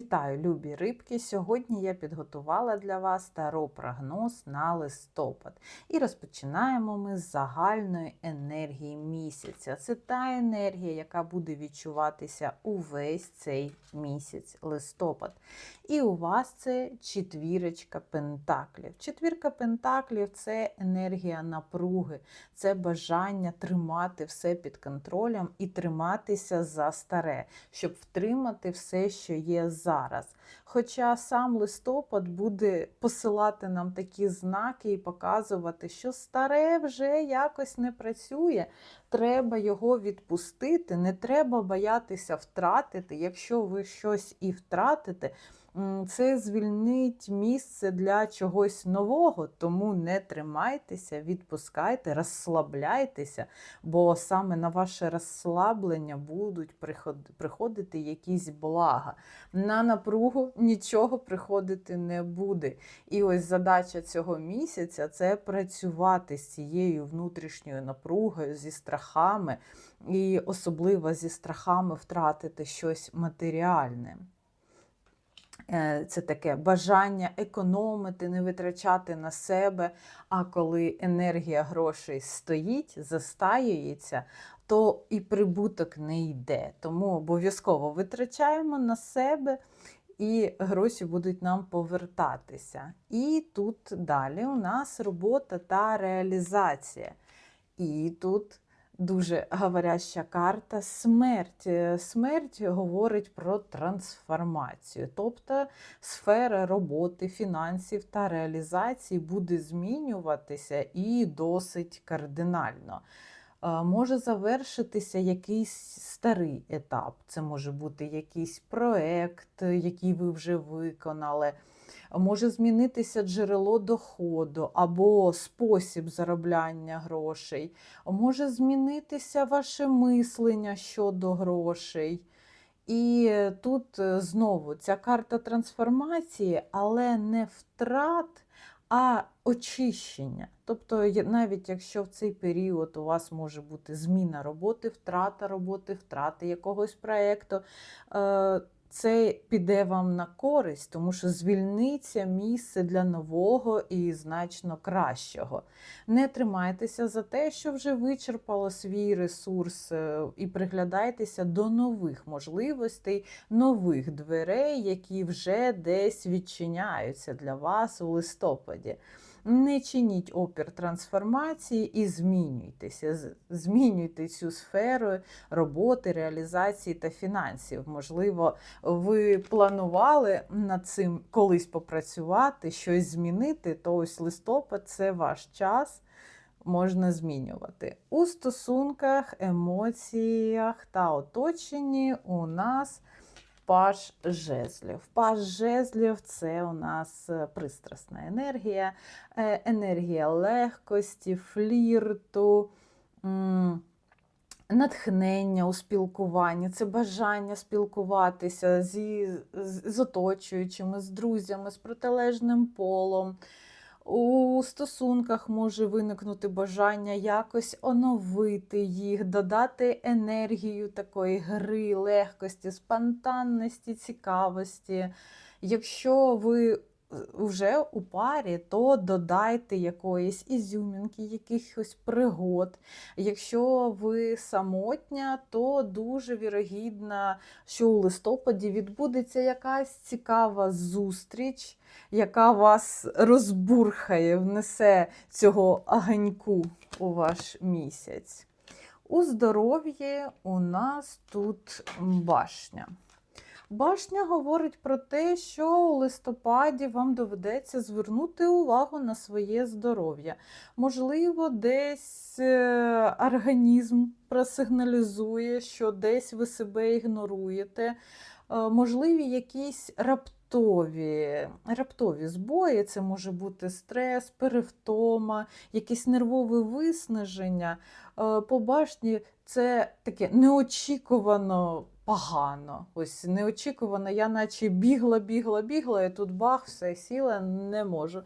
Вітаю, любі рибки! Сьогодні я підготувала для вас таро прогноз на листопад. І розпочинаємо ми з загальної енергії місяця. Це та енергія, яка буде відчуватися увесь цей місяць листопад. І у вас це четвірочка пентаклів. Четвірка пентаклів це енергія напруги, це бажання тримати все під контролем і триматися за старе, щоб втримати все, що є зараз. Хоча сам листопад буде посилати нам такі знаки і показувати, що старе вже якось не працює. Треба його відпустити, не треба боятися втратити. Якщо ви щось і втратите, це звільнить місце для чогось нового, тому не тримайтеся, відпускайте, розслабляйтеся, бо саме на ваше розслаблення будуть приходити якісь блага. На напругу нічого приходити не буде. І ось задача цього місяця це працювати з цією внутрішньою напругою, зі страхами, і особливо зі страхами втратити щось матеріальне. Е, Це таке бажання економити, не витрачати на себе. А коли енергія грошей стоїть, застаюється, то і прибуток не йде. Тому обов'язково витрачаємо на себе. І гроші будуть нам повертатися. І тут далі у нас робота та реалізація. І тут дуже говоряща карта смерть. Е, Смерть говорить про трансформацію. Тобто сфера роботи, фінансів та реалізації буде змінюватися і досить кардинально. Е, Може завершитися якийсь старий етап. Це може бути якийсь проект, який ви вже виконали. Може змінитися джерело доходу або спосіб заробляння грошей. Може змінитися ваше мислення щодо грошей. І тут е, знову ця карта трансформації, але не втрат, а очищення. Тобто, навіть якщо в цей період у вас може бути зміна роботи, втрата роботи, втрати якогось проєкту, е, це піде вам на користь, тому що звільниться місце для нового і значно кращого. Не тримайтеся за те, що вже вичерпало свій ресурс, е, і приглядайтеся до нових можливостей, нових дверей, які вже десь відчиняються для вас у листопаді. Не чиніть опір трансформації і змінюйтеся. Змінюйте цю сферу роботи, реалізації та фінансів. Можливо, ви планували над цим колись попрацювати, щось змінити, то ось листопад це ваш час. Можна змінювати. У стосунках, емоціях та оточенні у нас паж жезлів. Паж жезлів це у нас е, пристрасна енергія, е, енергія легкості, флірту. Натхнення у спілкуванні, це бажання спілкуватися зі, з, з оточуючими, з друзями, з протилежним полом. У стосунках може виникнути бажання якось оновити їх, додати енергію такої гри, легкості, спонтанності, цікавості. Якщо ви вже у парі, то додайте якоїсь ізюмінки, якихось пригод. Якщо ви самотня, то дуже вірогідно, що у листопаді відбудеться якась цікава зустріч, яка вас розбурхає, внесе цього огоньку у ваш місяць. У здоров'ї у нас тут башня. Башня говорить про те, що у листопаді вам доведеться звернути увагу на своє здоров'я. Можливо, десь е, організм просигналізує, що десь ви себе ігноруєте. Е, Можливі якісь раптові, раптові збої, це може бути стрес, перевтома, якесь нервове виснаження. Е, По башні це таке неочікувано погано. Ось неочікувано, я наче бігла, бігла, бігла, і тут бах, все сіла, не можу.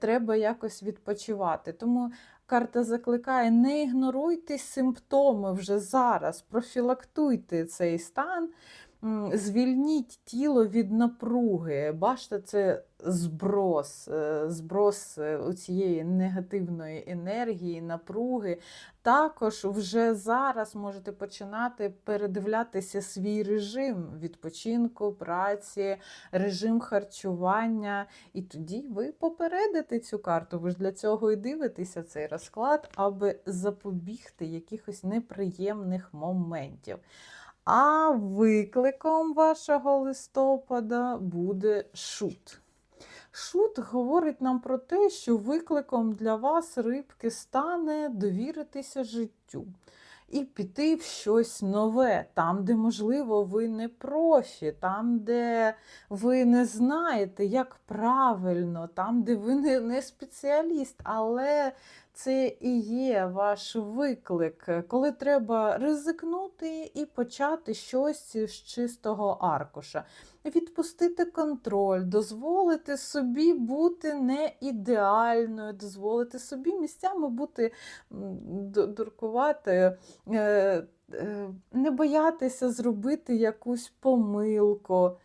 Треба якось відпочивати. Тому карта закликає: не ігноруйте симптоми вже зараз, профілактуйте цей стан. Звільніть тіло від напруги. Бачите, це зброс, е, зброс е, цієї негативної енергії, напруги. Також вже зараз можете починати передивлятися свій режим відпочинку, праці, режим харчування. І тоді ви попередите цю карту. Ви ж для цього і дивитеся цей розклад, аби запобігти якихось неприємних моментів. А викликом вашого листопада буде шут. Шут говорить нам про те, що викликом для вас рибки стане довіритися життю і піти в щось нове, там, де, можливо, ви не профі, там, де ви не знаєте, як правильно, там, де ви не, не спеціаліст, але це і є ваш виклик, коли треба ризикнути і почати щось з чистого аркуша. Відпустити контроль, дозволити собі бути не ідеальною, дозволити собі місцями бути дуркувати, е, е, не боятися зробити якусь помилку.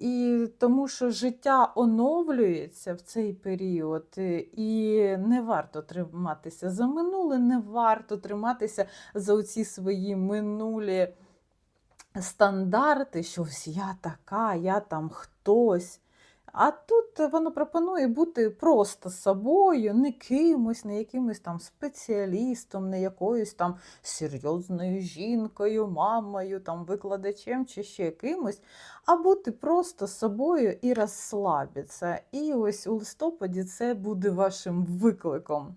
І тому що життя оновлюється в цей період, е, і не варто триматися за минуле, не варто триматися за оці свої минулі стандарти, що ось я така, я там хтось. А тут воно пропонує бути просто собою, не кимось, не якимось там спеціалістом, не якоюсь там серйозною жінкою, мамою, там викладачем чи ще кимось, а бути просто собою і розслабитися. І ось у листопаді це буде вашим викликом.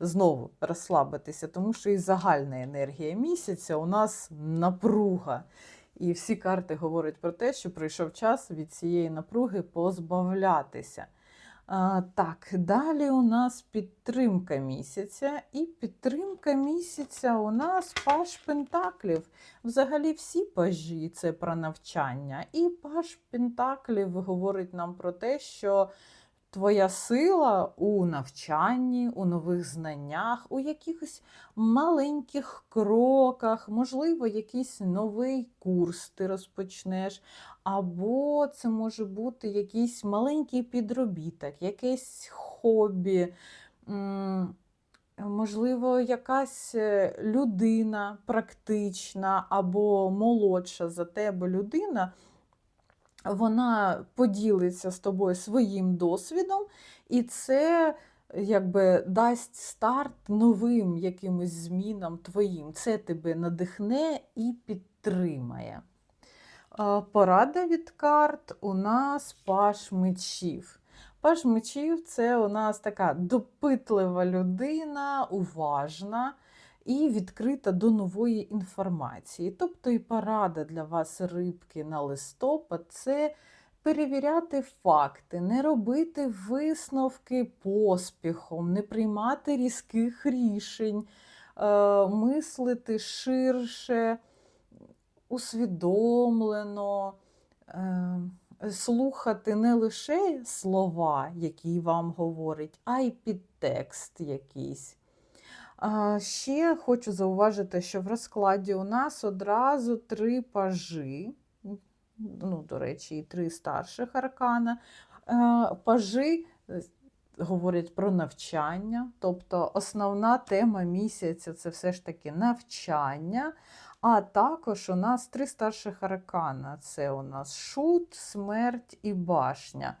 Знову розслабитися, тому що і загальна енергія місяця у нас напруга. І всі карти говорять про те, що прийшов час від цієї напруги позбавлятися. А, так, далі у нас підтримка місяця. І підтримка місяця у нас паш Пентаклів. Взагалі всі пажі це про навчання. І паш Пентаклів говорить нам про те, що твоя сила у навчанні, у нових знаннях, у якихось маленьких кроках, можливо, якийсь новий курс ти розпочнеш, або це може бути якийсь маленький підробіток, якесь хобі. Можливо, якась е, людина практична або молодша за тебе людина, вона поділиться з тобою своїм досвідом, і це якби дасть старт новим якимось змінам твоїм. Це тебе надихне і підтримає. Порада від карт у нас паш мечів. Паш мечів це у нас така допитлива людина, уважна і відкрита до нової інформації. Тобто і порада для вас рибки на листопад це перевіряти факти, не робити висновки поспіхом, не приймати різких рішень, е, мислити ширше, усвідомлено. е, Слухати не лише слова, які вам говорять, а й підтекст якийсь. Ще хочу зауважити, що в розкладі у нас одразу три пажі, ну, до речі, і три старших аркана. Е, Пажі е, говорять про навчання, тобто основна тема місяця це все ж таки навчання. А також у нас три старших аркана: це у нас шут, смерть і башня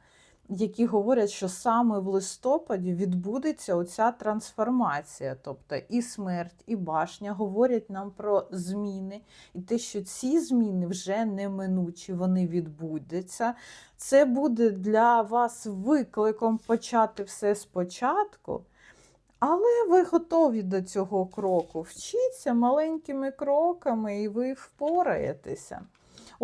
які говорять, що саме в листопаді відбудеться оця трансформація. Тобто і смерть, і башня говорять нам про зміни, і те, що ці зміни вже неминучі, вони відбудуться. Це буде для вас викликом почати все спочатку. Але ви готові до цього кроку. Вчіться маленькими кроками, і ви впораєтеся.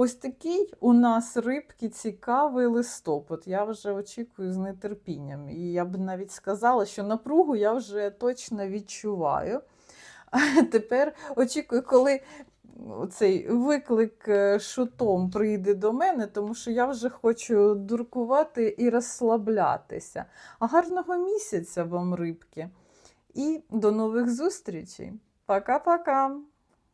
Ось такий у нас рибки цікавий листопад. Я вже очікую з нетерпінням. І я б навіть сказала, що напругу я вже точно відчуваю. А тепер очікую, коли цей виклик е, шутом прийде до мене, тому що я вже хочу дуркувати і розслаблятися. А гарного місяця вам, рибки! І до нових зустрічей! Пока-пока!